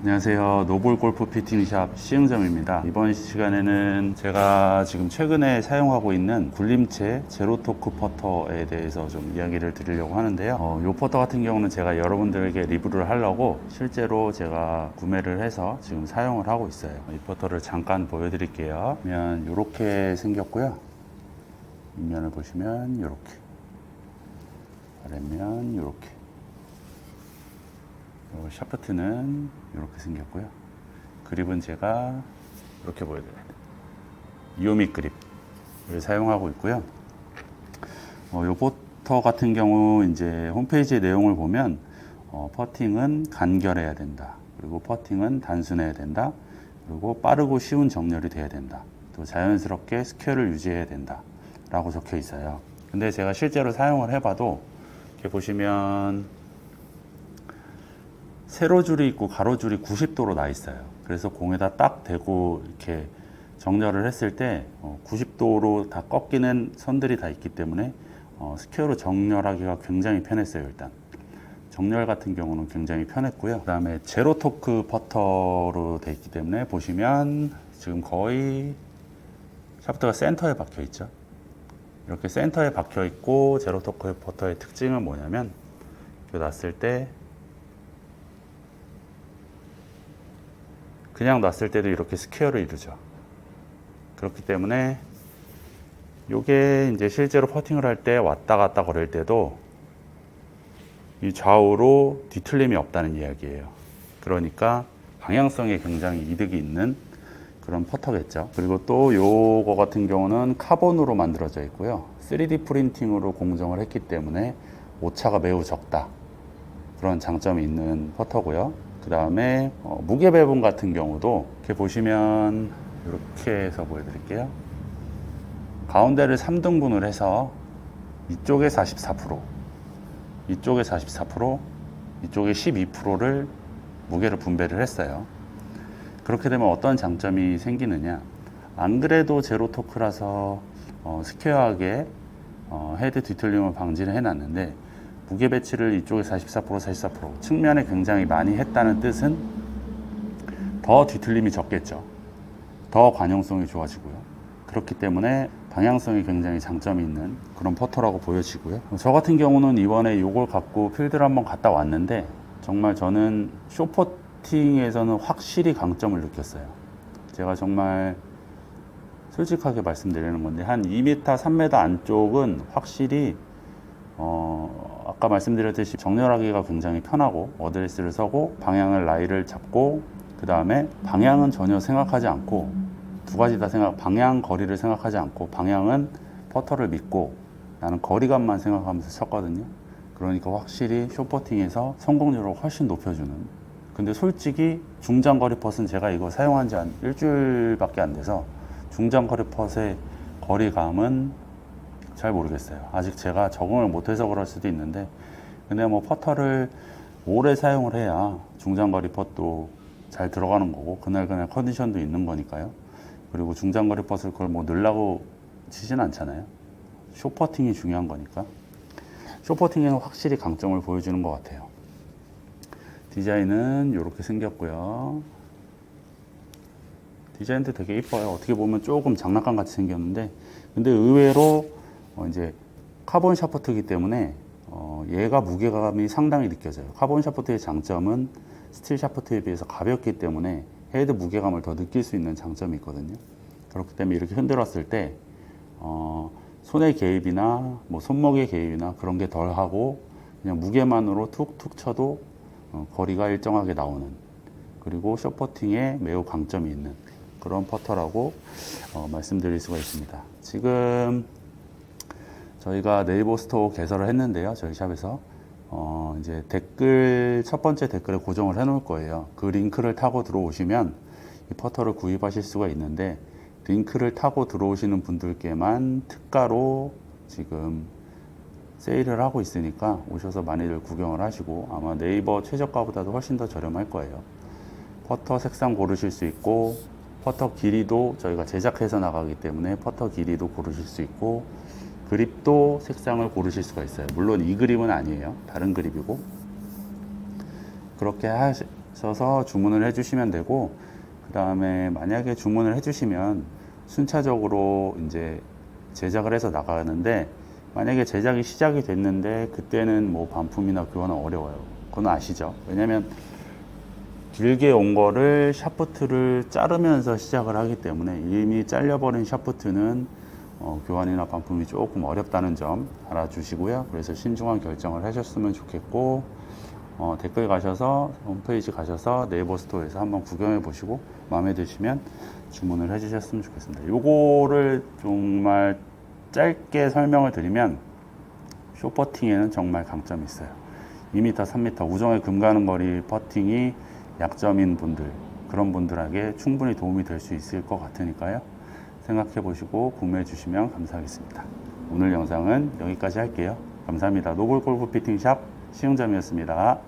안녕하세요. 노볼 골프 피팅샵 시흥점입니다. 이번 시간에는 제가 지금 최근에 사용하고 있는 굴림체 제로토크 퍼터에 대해서 좀 이야기를 드리려고 하는데요. 어, 이 퍼터 같은 경우는 제가 여러분들에게 리뷰를 하려고 실제로 제가 구매를 해서 지금 사용을 하고 있어요. 이 퍼터를 잠깐 보여드릴게요. 그러면 이렇게 생겼고요. 윗면을 보시면 이렇게 아랫면 이렇게 요 샤프트는 이렇게 생겼고요. 그립은 제가 이렇게 보여드려요. 이오미 그립을 사용하고 있고요. 어, 요 포터 같은 경우 이제 홈페이지 내용을 보면 어, 퍼팅은 간결해야 된다. 그리고 퍼팅은 단순해야 된다. 그리고 빠르고 쉬운 정렬이 돼야 된다. 또 자연스럽게 스퀘어를 유지해야 된다. 라고 적혀 있어요. 근데 제가 실제로 사용을 해봐도 이렇게 보시면 세로줄이 있고 가로줄이 90도로 나 있어요. 그래서 공에다 딱 대고 이렇게 정렬을 했을 때 90도로 다 꺾이는 선들이 다 있기 때문에 어, 스퀘어로 정렬하기가 굉장히 편했어요. 일단 정렬 같은 경우는 굉장히 편했고요. 그 다음에 제로 토크 퍼터로 돼 있기 때문에 보시면 지금 거의 샤프트가 센터에 박혀 있죠. 이렇게 센터에 박혀 있고 제로 토크 퍼터의 특징은 뭐냐면 놨을 때 그냥 놨을 때도 이렇게 스퀘어를 이루죠. 그렇기 때문에 이게 이제 실제로 퍼팅을 할 때 왔다 갔다 거릴 때도 이 좌우로 뒤틀림이 없다는 이야기예요. 그러니까 방향성에 굉장히 이득이 있는 그런 퍼터겠죠. 그리고 또 요거 같은 경우는 카본으로 만들어져 있고요. 3D 프린팅으로 공정을 했기 때문에 오차가 매우 적다. 그런 장점이 있는 퍼터고요. 그 다음에 어, 무게 배분 같은 경우도 이렇게 보시면 이렇게 해서 보여드릴게요. 가운데를 3등분을 해서 이쪽에 44%, 이쪽에 44%, 이쪽에 12%를 무게를 분배를 했어요. 그렇게 되면 어떤 장점이 생기느냐? 안 그래도 제로 토크라서 어, 스퀘어하게 어, 헤드 뒤틀림을 방지를 해놨는데 무게 배치를 이쪽에 44% 44% 측면에 굉장히 많이 했다는 뜻은 더 뒤틀림이 적겠죠. 더 관용성이 좋아지고요. 그렇기 때문에 방향성이 굉장히 장점이 있는 그런 퍼터라고 보여지고요. 저 같은 경우는 이번에 이걸 갖고 필드를 한번 갔다 왔는데 정말 저는 쇼퍼팅에서는 확실히 강점을 느꼈어요. 제가 정말 솔직하게 말씀드리는 건데 한 2m, 3m 안쪽은 확실히 어, 아까 말씀드렸듯이 정렬하기가 굉장히 편하고 어드레스를 서고 방향을 라이를 잡고 그 다음에 방향은 전혀 생각하지 않고 두 가지 다 생각 방향 거리를 생각하지 않고 방향은 퍼터를 믿고 나는 거리감만 생각하면서 쳤거든요. 그러니까 확실히 쇼퍼팅에서 성공률을 훨씬 높여주는. 근데 솔직히 중장거리 펫은 제가 이거 사용한 지 한 일주일밖에 안 돼서 중장거리 펫의 거리감은 잘 모르겠어요. 아직 제가 적응을 못해서 그럴 수도 있는데, 근데 뭐 퍼터를 오래 사용을 해야 중장거리 펫도 잘 들어가는 거고, 그날그날 컨디션도 있는 거니까요. 그리고 중장거리 펫을 그걸 뭐 넣으려고 치진 않잖아요. 쇼퍼팅이 중요한 거니까. 쇼퍼팅에는 확실히 강점을 보여주는 것 같아요. 디자인은 이렇게 생겼고요. 디자인도 되게 이뻐요. 어떻게 보면 조금 장난감 같이 생겼는데, 근데 의외로 어 이제 카본 샤프트이기 때문에 어 얘가 무게감이 상당히 느껴져요. 카본 샤프트의 장점은 스틸 샤프트에 비해서 가볍기 때문에 헤드 무게감을 더 느낄 수 있는 장점이 있거든요. 그렇기 때문에 이렇게 흔들었을 때 어 손의 개입이나 뭐 손목의 개입이나 그런 게 덜하고 그냥 무게만으로 툭툭 쳐도 어 거리가 일정하게 나오는 그리고 쇼퍼팅에 매우 강점이 있는 그런 퍼터라고 어 말씀드릴 수가 있습니다. 지금 저희가 네이버 스토어 개설을 했는데요. 저희 샵에서 어 이제 댓글 첫 번째 댓글에 고정을 해 놓을 거예요. 그 링크를 타고 들어오시면 이 퍼터를 구입하실 수가 있는데 링크를 타고 들어오시는 분들께만 특가로 지금 세일을 하고 있으니까 오셔서 많이들 구경을 하시고 아마 네이버 최저가보다도 훨씬 더 저렴할 거예요. 퍼터 색상 고르실 수 있고 퍼터 길이도 저희가 제작해서 나가기 때문에 퍼터 길이도 고르실 수 있고 그립도 색상을 고르실 수가 있어요. 물론 이 그립은 아니에요. 다른 그립이고 그렇게 하셔서 주문을 해주시면 되고 그 다음에 만약에 주문을 해주시면 순차적으로 이제 제작을 해서 나가는데 만약에 제작이 시작이 됐는데 그때는 뭐 반품이나 교환은 어려워요. 그건 아시죠? 왜냐면 길게 온 거를 샤프트를 자르면서 시작을 하기 때문에 이미 잘려버린 샤프트는 어, 교환이나 반품이 조금 어렵다는 점 알아주시고요. 그래서 신중한 결정을 하셨으면 좋겠고 어, 댓글 가셔서 홈페이지 가셔서 네이버 스토어에서 한번 구경해 보시고 마음에 드시면 주문을 해주셨으면 좋겠습니다. 요거를 정말 짧게 설명을 드리면 쇼퍼팅에는 정말 강점이 있어요. 2m, 3m 우정의 금 가는 거리 퍼팅이 약점인 분들 그런 분들에게 충분히 도움이 될 수 있을 것 같으니까요. 생각해 보시고 구매해 주시면 감사하겠습니다. 오늘 영상은 여기까지 할게요. 감사합니다. 노골 골프 피팅샵 시흥점이었습니다.